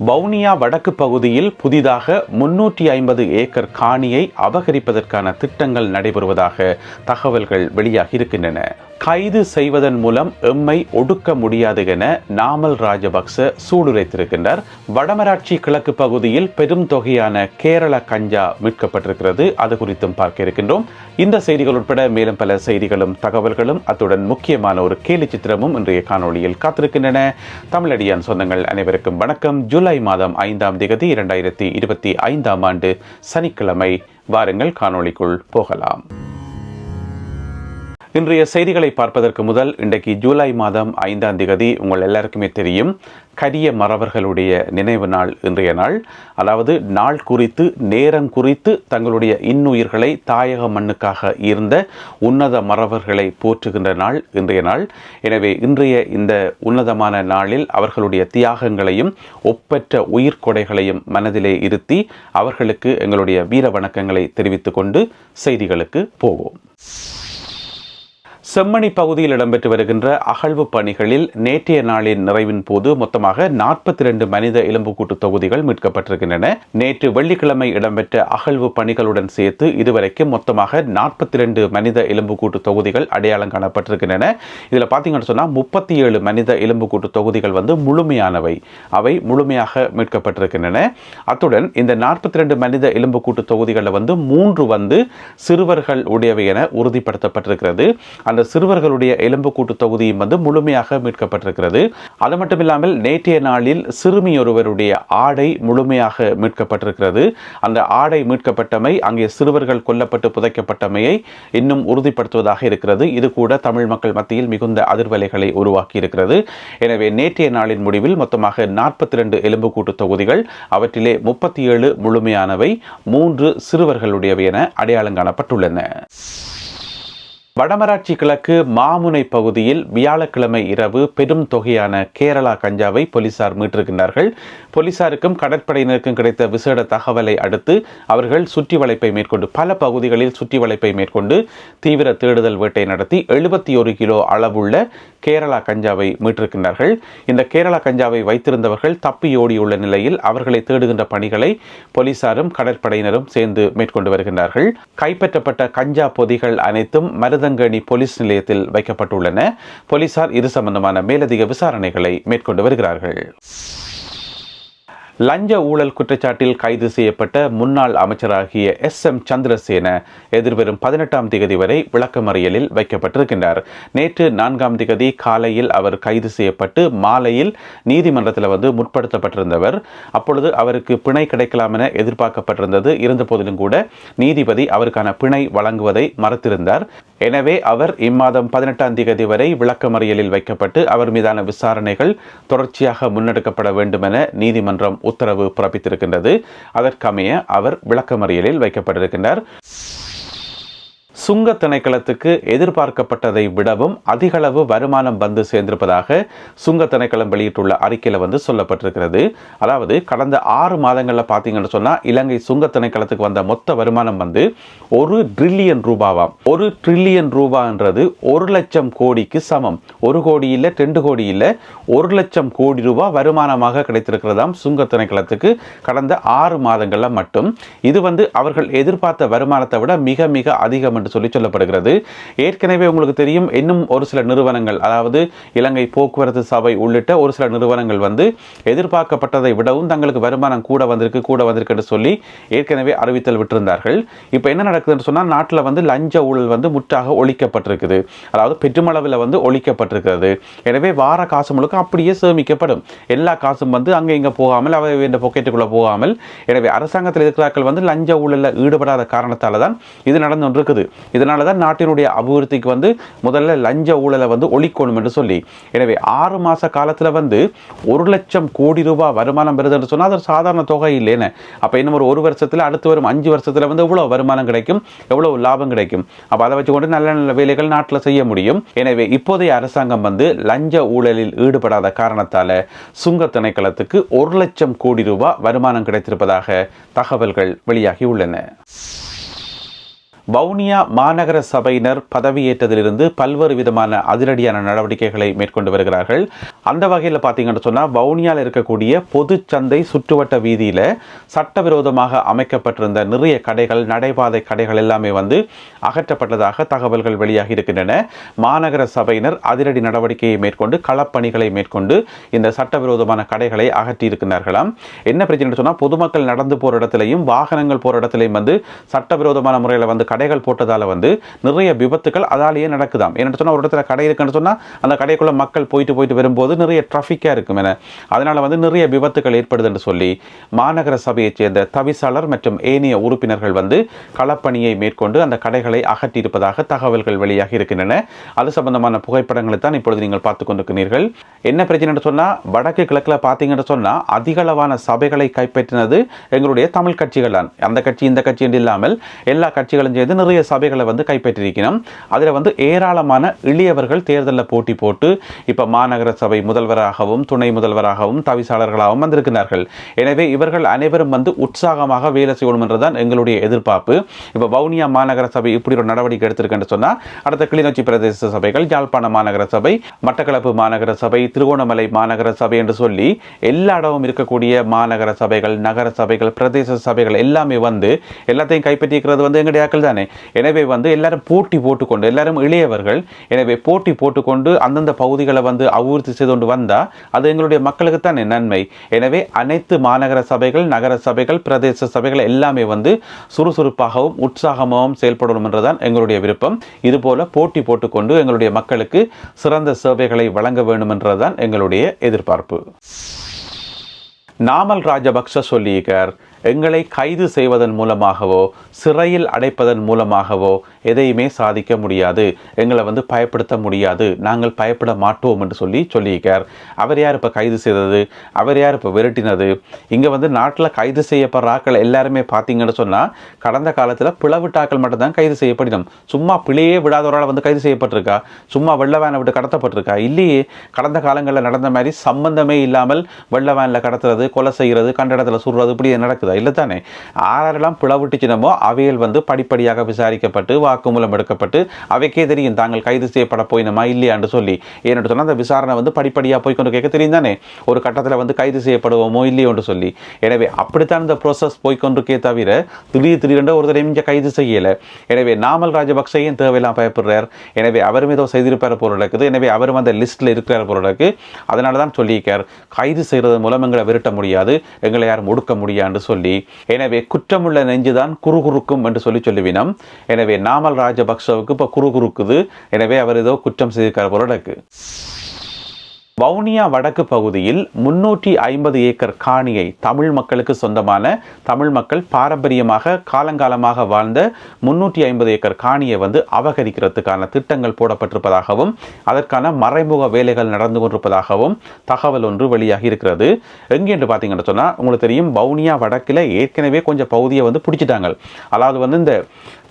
வவுனியா வடக்கு பகுதியில் புதிதாக முன்னூற்றி ஐம்பது ஏக்கர் காணியை அபகரிப்பதற்கான திட்டங்கள் நடைபெறுவதாக தகவல்கள் வெளியாகி இருக்கின்றன கைது செய்வதன் மூலம் எம்மை ஒடுக்க முடியாது என நாமல் ராஜபக்ச சூடுரைத்திருக்கின்றார் வடமராட்சி கிழக்கு பகுதியில் பெரும் தொகையான கேரள கஞ்சா மீட்கப்பட்டிருக்கிறது. அது குறித்தும் பார்க்க இருக்கின்றோம். இந்த செய்திகள் உட்பட மேலும் பல செய்திகளும் தகவல்களும் அத்துடன் முக்கியமான ஒரு கேலி சித்திரமும் இன்றைய காணொளியில் காத்திருக்கின்றன. தமிழடியான் சொந்தங்கள் அனைவருக்கும் வணக்கம். ஜூலை மாதம் ஐந்தாம் திகதி இரண்டாயிரத்தி இருபத்தி ஐந்தாம் ஆண்டு சனிக்கிழமை வாருங்கள் காணொளிக்குள் போகலாம். இன்றைய செய்திகளை பார்ப்பதற்கு முதல் இன்றைக்கு ஜூலை மாதம் ஐந்தாம் திகதி உங்கள் எல்லாருக்குமே தெரியும். கரிய மறவர்களுடைய நினைவு நாள் இன்றைய நாள். அதாவது நாள் குறித்து நேரம் குறித்து தங்களுடைய இன்னுயிர்களை தாயக மண்ணுக்காக இருந்த உன்னத மறவர்களை போற்றுகின்ற நாள் இன்றைய நாள். எனவே இன்றைய இந்த உன்னதமான நாளில் அவர்களுடைய தியாகங்களையும் ஒப்பற்ற உயிர்கொடைகளையும் மனதிலே இருத்தி அவர்களுக்கு எங்களுடைய வீர வணக்கங்களை தெரிவித்துக்கொண்டு செய்திகளுக்கு போவோம். செம்மணி பகுதியில் இடம்பெற்று வருகின்ற அகழ்வு பணிகளில் நேற்றைய நாளின் நிறைவின் போது மொத்தமாக நாற்பத்தி ரெண்டு மனித எலும்புக்கூட்டு தொகுதிகள் மீட்கப்பட்டிருக்கின்றன. நேற்று வெள்ளிக்கிழமை இடம்பெற்ற அகழ்வு பணிகளுடன் சேர்த்து இதுவரைக்கும் மொத்தமாக நாற்பத்தி ரெண்டு மனித எலும்புக்கூட்டு தொகுதிகள் அடையாளம் காணப்பட்டிருக்கின்றன. இதில் பார்த்தீங்கன்னு சொன்னால் முப்பத்தி ஏழு மனித எலும்புக்கூட்டு தொகுதிகள் வந்து முழுமையானவை. அவை முழுமையாக மீட்கப்பட்டிருக்கின்றன. அத்துடன் இந்த நாற்பத்தி ரெண்டு மனித எலும்புக்கூட்டு தொகுதிகளில் வந்து மூன்று வந்து சிறுவர்கள் உடையவை என உறுதிப்படுத்தப்பட்டிருக்கிறது. அந்த சிறுவர்களுடைய எலும்புக்கூட்டு தொகுதியும் வந்து முழுமையாக மீட்கப்பட்டிருக்கிறது. அது மட்டும் இல்லாமல் நேற்றைய நாளில் சிறுமி ஒருவருடைய ஆடை முழுமையாக மீட்கப்பட்டிருக்கிறது. அந்த ஆடை மீட்கப்பட்டமை அங்கே சிறுவர்கள் கொல்லப்பட்டு புதைக்கப்பட்டமையை இன்னும் உறுதிப்படுத்துவதாக இருக்கிறது. இது கூட தமிழ் மக்கள் மத்தியில் மிகுந்த அதிர்வலைகளை உருவாக்கி இருக்கிறது எனவே நேற்றைய நாளின் முடிவில் மொத்தமாக நாற்பத்தி ரெண்டு எலும்புக்கூட்டு தொகுதிகள் அவற்றிலே முப்பத்தி ஏழு முழுமையானவை மூன்று சிறுவர்களுடையவை என அடையாளம் காணப்பட்டுள்ளன. வடமராட்சி கிழக்கு மாமுனை பகுதியில் வியாழக்கிழமை இரவு பெரும் தொகையான கேரளா கஞ்சாவை போலீசார் மீட்டிருக்கின்றார்கள். போலீசாருக்கும் கடற்படையினருக்கும் கிடைத்த விசேட தகவலை அடுத்து அவர்கள் சுற்றி வளைப்பை மேற்கொண்டு பல பகுதிகளில் சுற்றி வளைப்பை மேற்கொண்டு தீவிர தேடுதல் வேட்டை நடத்தி எழுபத்தி ஒரு கிலோ அளவுள்ள கேரளா கஞ்சாவை மீட்டிருக்கின்றார்கள். இந்த கேரளா கஞ்சாவை வைத்திருந்தவர்கள் தப்பியோடியுள்ள நிலையில் அவர்களை தேடுகின்ற பணிகளை போலீசாரும் கடற்படையினரும் சேர்ந்து மேற்கொண்டு வருகின்றார்கள். கைப்பற்றப்பட்ட கஞ்சா பொதிகள் அனைத்தும் மருதங்கணி போலீஸ் நிலையத்தில் வைக்கப்பட்டுள்ளன. போலீசார் இது சம்பந்தமான மேலதிக விசாரணைகளை மேற்கொண்டு வருகிறார்கள். லஞ்ச ஊழல் குற்றச்சாட்டில் கைது செய்யப்பட்ட முன்னாள் அமைச்சராகிய எஸ் எம் சந்திரசேன எதிர்வரும் பதினெட்டாம் திகதி வரை விளக்கமறியலில் வைக்கப்பட்டிருக்கின்றார். நேற்று நான்காம் திகதி காலையில் அவர் கைது செய்யப்பட்டு மாலையில் நீதிமன்றத்தில் வந்து முற்படுத்தப்பட்டிருந்தவர். அப்பொழுது அவருக்கு பிணை கிடைக்கலாம் என எதிர்பார்க்கப்பட்டிருந்தது. இருந்தபோதிலும் கூட நீதிபதி அவருக்கான பிணை வழங்குவதை மறுத்திருந்தார். எனவே அவர் இம்மாதம் பதினெட்டாம் திகதி வரை விளக்கமறியலில் வைக்கப்பட்டு அவர் மீதான விசாரணைகள் தொடர்ச்சியாக முன்னெடுக்கப்பட வேண்டும் என நீதிமன்றம் உத்தரவு பிறப்பித்திருக்கின்றது. அதற்கமைய அவர் விளக்கமறியலில் வைக்கப்பட்டிருக்கின்றார். சுங்க திணைக்களத்துக்கு எதிர்பார்க்கப்பட்டதை விடவும் அதிகளவு வருமானம் வந்து சேர்ந்திருப்பதாக சுங்க திணைக்களம் வெளியிட்டுள்ள அறிக்கையில் வந்து சொல்லப்பட்டிருக்கிறது. அதாவது கடந்த ஆறு மாதங்களில் பார்த்தீங்கன்னு சொன்னால் இலங்கை சுங்க திணைக்களத்துக்கு வந்த மொத்த வருமானம் வந்து ஒரு ட்ரில்லியன் ரூபாவாம் ஒரு ட்ரில்லியன் ரூபான்றது ஒரு லட்சம் கோடிக்கு சமம். ஒரு கோடி இல்லை ரெண்டு கோடி இல்லை ஒரு லட்சம் கோடி ரூபாய் வருமானமாக கிடைத்திருக்கிறதாம் சுங்க திணைக்களத்துக்கு கடந்த ஆறு மாதங்களில் மட்டும். இது வந்து அவர்கள் எதிர்பார்த்த வருமானத்தை விட மிக மிக அதிகம் என்று சொல்லி சொல்லி சொல்லப்படுகிறது. ஏற்கனவே உங்களுக்கு தெரியும் இன்னும் ஒரு சில நிறுவனங்கள் அதாவது இலங்கை போக்குவரத்து சபை உள்ளிட்ட ஒரு சில நிறுவனங்கள் வந்து எதிர்பார்க்கப்பட்டதை விடவும் தங்களுக்கு வருமானம் கூட வந்திருக்கு கூட வந்திருக்கு சொல்லி ஏற்கனவே அறிவித்தல் விட்டிருந்தார்கள். இப்போ என்ன நடக்குதுன்னு சொன்னால் நாட்டில் வந்து லஞ்ச ஊழல் வந்து முற்றாக ஒழிக்கப்பட்டிருக்குது. அதாவது பெற்றுமளவில் வந்து ஒழிக்கப்பட்டிருக்கிறது. எனவே வார காசு முழுக்க அப்படியே சேமிக்கப்படும். எல்லா காசும் வந்து அங்கே இங்கே போகாமல் அவை இந்த பொக்கெட்டுக்குள்ளே போகாமல். எனவே அரசாங்கத்தில் இருக்கிறார்கள் வந்து லஞ்ச ஊழலில் ஈடுபடாத காரணத்தால் தான் இது நடந்து கொண்டிருக்குது. இதனால தான் நாட்டினுடைய அபிவிருத்திக்கு வந்து முதல்ல லஞ்ச ஊழலை வந்து ஒழிக்கணும் என்று சொல்லி. எனவே ஆறு மாத காலத்தில் வந்து ஒரு லட்சம் கோடி ரூபாய் வருமானம் வருதுன்னு சொன்னால் அது ஒரு சாதாரண தொகை இல்லைன்னு அப்போ இன்னும் ஒரு ஒரு வருஷத்தில் அடுத்து வரும் அஞ்சு வருஷத்தில் வந்து எவ்வளோ வருமானம் கிடைக்கும் எவ்வளோ லாபம் கிடைக்கும். அப்போ அதை வச்சுக்கொண்டு நல்ல நல்ல வேலைகள் நாட்டில் செய்ய முடியும். எனவே இப்போதைய அரசாங்கம் வந்து லஞ்ச ஊழலில் ஈடுபடாத காரணத்தால் சுங்க திணைக்களத்துக்கு ஒரு லட்சம் கோடி ரூபாய் வருமானம் கிடைத்திருப்பதாக தகவல்கள் வெளியாகி உள்ளன. வவுனியா மாநகர சபையினர் பதவியேற்றதிலிருந்து பல்வேறு விதமான அதிரடியான நடவடிக்கைகளை மேற்கொண்டு வருகிறார்கள். அந்த வகையில் பார்த்தீங்கன்னு சொன்னால் வவுனியாவில் இருக்கக்கூடிய பொது சந்தை சுற்றுவட்ட வீதியில் சட்டவிரோதமாக அமைக்கப்பட்டிருந்த நிறைய கடைகள் நடைபாதை கடைகள் எல்லாமே வந்து அகற்றப்பட்டதாக தகவல்கள் வெளியாகி இருக்கின்றன. மாநகர சபையினர் அதிரடி நடவடிக்கையை மேற்கொண்டு களப்பணிகளை மேற்கொண்டு இந்த சட்டவிரோதமான கடைகளை அகற்றியிருக்கிறார்களாம் என்ன பிரச்சனை சொன்னால் பொதுமக்கள் நடந்து போகிற இடத்துலையும் வாகனங்கள் போகிற இடத்துலையும் வந்து சட்டவிரோதமான முறையில் வந்து கடைகள் போட்டதால் வந்து நிறைய விபத்துகள் அதாலேயே நடக்குதாம். என்னென்னு சொன்னால் ஒரு இடத்துல கடை இருக்குன்னு சொன்னால் அந்த கடைக்குள்ளே மக்கள் போயிட்டு போயிட்டு வரும்போது நிறைய ட்ராஃபிக்காக இருக்கும் என. அதனால் வந்து நிறைய விபத்துகள் ஏற்படுது என்று சொல்லி மாநகர சபையைச் சேர்ந்த தவிசாளர் மற்றும் ஏனைய உறுப்பினர்கள் வந்து களப்பணியை மேற்கொண்டு அந்த கடைகளை அகற்றியிருப்பதாக தகவல்கள் வெளியாகி இருக்கின்றன. அது சம்பந்தமான புகைப்படங்களை தான் இப்பொழுது நீங்கள் பார்த்து கொண்டிருக்கிறீர்கள். என்ன பிரச்சனை சொன்னால் வடக்கு கிழக்கில் பார்த்தீங்கன்னு சொன்னால் அதிகளவான சபைகளை கைப்பற்றினது எங்களுடைய தமிழ் கட்சிகள் தான். அந்த கட்சி இந்த கட்சி என்று இல்லாமல் எல்லா கட்சிகளும் சேர்ந்து நிறைய சபைகளை வந்து கைப்பற்றியிருக்கணும் அதில் வந்து ஏராளமான இளையவர்கள் தேர்தலில் போட்டி போட்டு இப்போ மாநகர சபை முதல்வராகவும் துணை முதல்வராகவும் தவிசாளர்களாகவும் வந்திருக்கிறார்கள். எனவே இவர்கள் அனைவரும் வந்து உற்சாகமாக வேலை செய்யணும் என்றுதான் எங்களுடைய எதிர்பார்ப்பு. இப்போ வவுனியா மாநகர சபை இப்படி ஒரு நடவடிக்கை எடுத்திருக்குன்னு சொன்னால் அடுத்த கிளிநொச்சி பிரதேச சபைகள் யாழ்ப்பாண மாநகர சபை மட்டக்களப்பு மாநகர சபை திருகோணமலை மாநகர சபை என்று சொல்லி எல்லா இடமும் இருக்கக்கூடிய மாநகர சபைகள் நகர சபைகள் பிரதேச சபைகள் எல்லாமே வந்து எல்லாத்தையும் கைப்பற்றிக்கிறது வந்து எங்களுடைய ஆக்கள் தானே எனவே வந்து எல்லாரும் போட்டி போட்டுக்கொண்டு எல்லாரும் இளையவர்கள் எனவே போட்டி போட்டுக்கொண்டு அந்தந்த பகுதிகளை வந்து அபிவிருத்தி செய்து கொண்டு வந்தால் அது எங்களுடைய மக்களுக்கு தானே நன்மை. எனவே அனைத்து மாநகர சபைகள் நகர சபைகள் பிரதேச சபைகள் எல்லாமே வந்து சுறுசுறுப்பாகவும் உற்சாகமாகவும் செயல்படணும் என்றுதான் எங்களுடைய விருப்பம். இதுபோல போட்டி போட்டுக்கொண்டு எங்களுடைய மக்களுக்கு சிறந்த சேவைகளை வழங்க வேண்டும் என்றுதான் எங்களுடைய எதிர்பார்ப்பு. நாமல் ராஜபக்ஷ சொல்லியிருக்கார் எங்களை கைது செய்வதன் மூலமாகவோ சிறையில் அடைப்பதன் மூலமாகவோ எதையுமே சாதிக்க முடியாது. எங்களை வந்து பயப்படுத்த முடியாது. நாங்கள் பயப்பட மாட்டோம் என்று சொல்லி சொல்லியிருக்கார். அவர் யார் இப்போ கைது செய்தது? அவர் யார் இப்போ விரட்டினது? இங்கே வந்து நாட்டில் கைது செய்யப்படுறாக்கள் எல்லாருமே பார்த்தீங்கன்னு சொன்னால் கடந்த காலத்தில் பிளவிட்டாக்கள் மட்டும்தான் கைது செய்யப்படணும் சும்மா பிழையே விடாதவரால் வந்து கைது செய்யப்பட்டிருக்கா? சும்மா வெள்ள வேனை விட்டு கடத்தப்பட்டிருக்கா? இல்லையே. கடந்த காலங்களில் நடந்த மாதிரி சம்பந்தமே இல்லாமல் வெள்ள வேனில் கடத்துறது கொலை செய்கிறது கண்ட இடத்துல சுடுறது இப்படி நடக்குது. இல்லை தானே. ஆரெல்லாம் பிளவுட்டுச்சினமோ அவைகள் வந்து படிப்படியாக விசாரிக்கப்பட்டு வாக்குமூலம் எடுக்கப்பட்டு அவைக்கே தெரியும் தாங்கள் கைது செய்யப்பட போயினமா இல்லையான்னு சொல்லி. ஏன்னு சொன்னால் அந்த விசாரணை வந்து படிப்படியாக போய் கொண்டு கேட்க தெரியும் தானே. ஒரு கட்டத்தில் வந்து கைது செய்யப்படுவோமோ இல்லையோன்னு சொல்லி. எனவே அப்படித்தான் இந்த ப்ரோசஸ் போய்கொண்டிருக்கே தவிர திடீர் திடீரென்று ஒரு தடவை இங்கே கைது செய்யலை. எனவே நாமல் ராஜபக்சையும் தேவையெல்லாம் பயப்படுறார். எனவே அவரும் ஏதோ செய்திருப்பார் போல இருக்குது எனவே அவரும் அந்த லிஸ்ட்டில் இருக்கிறார் போல இருக்கு அதனால தான் சொல்லியிருக்கார் கைது செய்கிறது மூலம் எங்களை விரட்ட முடியாது. எங்களை யாரும் ஒடுக்க முடியாதுன்னு சொல்லி. எனவே குற்றமுள்ள நெஞ்சுதான் குறுகுறுக்கும் என்று சொல்லி சொல்லுவினம். எனவே நாமல் ராஜபக்சவுக்கு இப்போ குறுகுறுக்குது. எனவே அவர் ஏதோ குற்றம் செய்திருக்கார் போல இருக்கு. வவுனியா வடக்கு பகுதியில் முன்னூற்றி ஐம்பது ஏக்கர் காணியை தமிழ் மக்களுக்கு சொந்தமான தமிழ் மக்கள் பாரம்பரியமாக காலங்காலமாக வாழ்ந்த முன்னூற்றி ஐம்பது ஏக்கர் காணியை வந்து அபகரிக்கிறதுக்கான திட்டங்கள் போடப்பட்டிருப்பதாகவும் அதற்கான மறைமுக வேலைகள் நடந்து கொண்டிருப்பதாகவும் தகவல் ஒன்று வெளியாகி இருக்கிறது. எங்கே என்று பார்த்தீங்கன்னு சொன்னால் உங்களுக்கு தெரியும் வவுனியா வடக்கில் ஏற்கனவே கொஞ்சம் பகுதியை வந்து பிடிச்சிட்டாங்க. அதாவது வந்து இந்த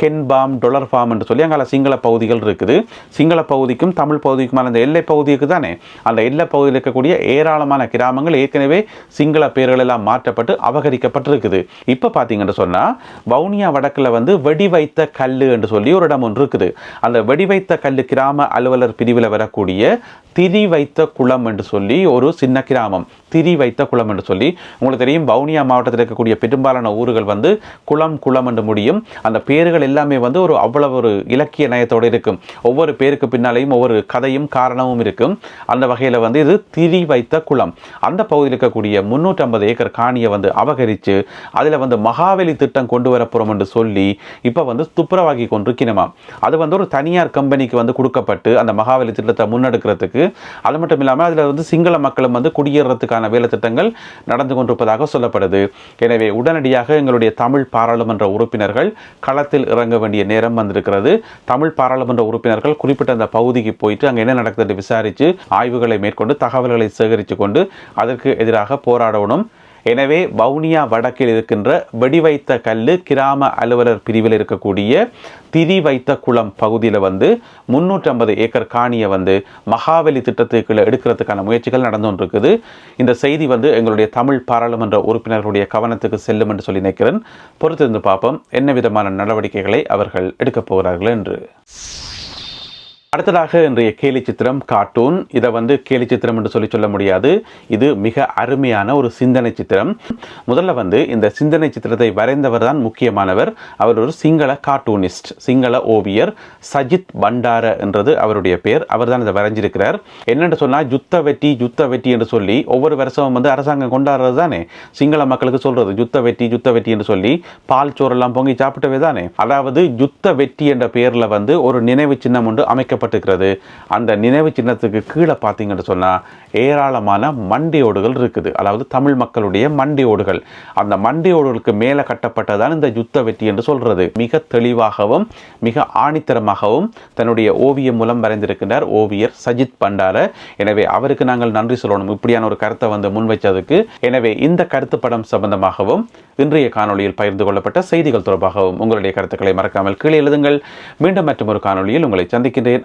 கென்பாம் டொலர் ஃபார்ம் என்று சொல்லி அங்கே சிங்கள பகுதிகள் இருக்குது. சிங்கள பகுதிக்கும் தமிழ் பகுதிக்குமான அந்த எல்லை பகுதிக்கு தானே? அந்த எல்லை பகுதியில் இருக்கக்கூடிய ஏராளமான கிராமங்கள் ஏற்கனவே சிங்கள பேர்கள் எல்லாம் மாற்றப்பட்டு அபகரிக்கப்பட்டிருக்குது. இப்போ பார்த்தீங்கன்னு சொன்னால் வவுனியா வடக்கில் வந்து வெடி வைத்த கல் என்று சொல்லி ஒரு இடம் ஒன்று இருக்குது. அந்த வெடி வைத்த கல் கிராம அலுவலர் பிரிவில் வரக்கூடிய திரி வைத்த குளம் என்று சொல்லி ஒரு சின்ன கிராமம். திரி வைத்த குளம் என்று சொல்லி உங்களுக்கு தெரியும் வவுனியா மாவட்டத்தில் இருக்கக்கூடிய பெரும்பாலான ஊர்கள் வந்து குளம் குளம் என்று முடியும். அந்த பேர்கள் எல்லாமே வந்து ஒரு அவ்வளவு ஒரு இலக்கிய நயத்தோடு இருக்கும். ஒவ்வொரு பேருக்கு பின்னாலேயும் ஒவ்வொரு கதையும் காரணமும் இருக்கும். அந்த வகையில் வந்து இது திரி வைத்த குளம். அந்த பகுதியில் இருக்கக்கூடிய முந்நூற்றம்பது ஏக்கர் காணியை வந்து அபகரித்து அதில் வந்து மகாவலி திட்டம் கொண்டு வரப்போகிறோம் என்று சொல்லி இப்போ வந்து துப்புரவாக்கி கொண்டிருக்கணுமா அது வந்து ஒரு தனியார் கம்பெனிக்கு வந்து கொடுக்கப்பட்டு அந்த மகாவலி திட்டத்தை முன்னெடுக்கிறதுக்கு அது மட்டும் இல்லாமல் அதில் வந்து சிங்கள மக்களும் வந்து குடியேறதுக்கான வேலை திட்டங்கள் நடந்து கொண்டிருப்பதாக சொல்லப்படுது. எனவே உடனடியாக எங்களுடைய தமிழ் பாராளுமன்ற உறுப்பினர்கள் களத்தில் இறங்க வேண்டிய நேரம் வந்திருக்கிறது. தமிழ் பாராளுமன்ற உறுப்பினர்கள் குறிப்பிட்ட அந்த பகுதிக்கு போயிட்டு அங்கே என்ன நடக்குதுன்னு விசாரித்து ஆய்வுகளை மேற்கொண்டு தகவல்களை சேகரித்து கொண்டு அதற்கு எதிராக போராடணும். எனவே வவுனியா வடக்கில் இருக்கின்ற வெடிவைத்த கல்லு கிராம அலுவலர் பிரிவில் இருக்கக்கூடிய திரி வைத்த குளம் பகுதியில் வந்து முன்னூற்றி ஐம்பது ஏக்கர் காணியை வந்து மகாவலி திட்டத்துக்குள்ள எடுக்கிறதுக்கான முயற்சிகள் நடந்து கொண்டிருக்குது இந்த செய்தி வந்து எங்களுடைய தமிழ் பாராளுமன்ற உறுப்பினர்களுடைய கவனத்துக்கு செல்லும் என்று சொல்லி நினைக்கிறேன். பொறுத்திருந்து பார்ப்போம். என்ன விதமான நடவடிக்கைகளை அவர்கள் எடுக்கப் போகிறார்கள் என்று. அடுத்ததாக இன்றைய கேலி சித்திரம் கார்ட்டூன் இதை வந்து கேலி சித்திரம் என்று சொல்லி சொல்ல முடியாது. இது மிக அருமையான ஒரு சிந்தனை சித்திரம். முதல்ல வந்து இந்த சிந்தனை சித்திரத்தை வரைந்தவர் தான் முக்கியமானவர். அவர் ஒரு சிங்கள கார்ட்டூனிஸ்ட் சிங்கள ஓவியர் சஜித் பண்டார என்றது அவருடைய பேர். அவர் தான் இதை வரைஞ்சிருக்கிறார். என்னென்று சொன்னால் யுத்த வெட்டி யுத்த வெட்டி என்று சொல்லி ஒவ்வொரு வருஷமும் வந்து அரசாங்கம் கொண்டாடுறது தானே? சிங்கள மக்களுக்கு சொல்றது யுத்த வெட்டி யுத்த வெட்டி என்று சொல்லி பால் சோறெல்லாம் பொங்கி சாப்பிட்டவே தானே? அதாவது யுத்த வெட்டி என்ற பெயரில் வந்து ஒரு நினைவு சின்னம் ஒன்று அமைக்க வைக்கப்பட்டிருக்கிறது அந்த நினைவு சின்னத்துக்கு கீழே பார்த்தீங்கன்னு சொன்னால் ஏராளமான மண்டியோடுகள் இருக்குது. அதாவது தமிழ் மக்களுடைய மண்டியோடுகள் அந்த மண்டியோடுகளுக்கு மேலே கட்டப்பட்டதான் இந்த யுத்த வெற்றி என்று சொல்கிறது மிக தெளிவாகவும் மிக ஆணித்தரமாகவும் தன்னுடைய ஓவியம் மூலம் வரைந்திருக்கின்றார் ஓவியர் சஜித் பண்டார. எனவே அவருக்கு நாங்கள் நன்றி சொல்லணும். இப்படியான ஒரு கருத்தை வந்து முன்வைச்சதுக்கு எனவே இந்த கருத்து படம் சம்பந்தமாகவும் இன்றைய காணொலியில் பகிர்ந்து கொள்ளப்பட்ட செய்திகள் தொடர்பாகவும் உங்களுடைய கருத்துக்களை மறக்காமல் கீழே எழுதுங்கள். மீண்டும் மற்றும் ஒரு காணொலியில் உங்களை சந்திக்கின்றேன்.